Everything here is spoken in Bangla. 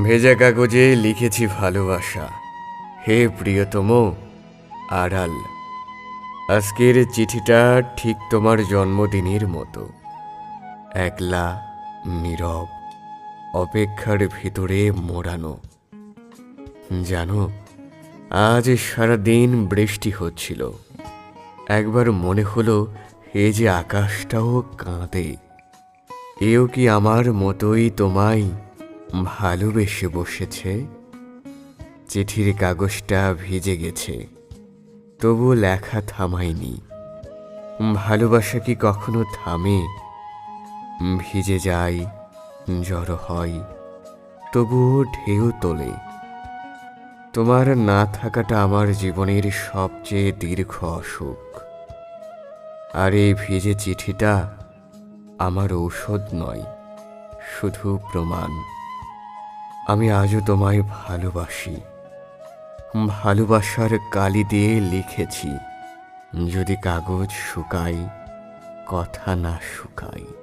ভেজা কাগজে লিখেছি ভালোবাসা। হে প্রিয়তম, আড়াল। আজকের চিঠিটা ঠিক তোমার জন্মদিনের মতো। একলা, নীরব, অপেক্ষার ভিতরে মোড়ানো। জানো, আজ সারা দিন বৃষ্টি হচ্ছিল। একবার মনে হলো, এ যে আকাশটাও কাঁদে। এও কি আমার মতোই তোমায় ভালোবেসে বসেছে। চিঠির কাগজটা ভিজে গেছে। তবু লেখা থামায়নি। ভালোবাসা কি কখনো থামে? ভিজে যায়, জড়ো হয়, তবুও ঢেউ তোলে। তোমার না থাকাটা আমার জীবনের সবচেয়ে দীর্ঘ অসুখ। আর এই ভিজে চিঠিটা আমার ঔষধ নয়, শুধু প্রমাণ। আমি আজও তোমায় ভালোবাসি। ভালোবাসার কালি দিয়ে লিখেছি। যদি কাগজ শুকাই কথা না শুকায়।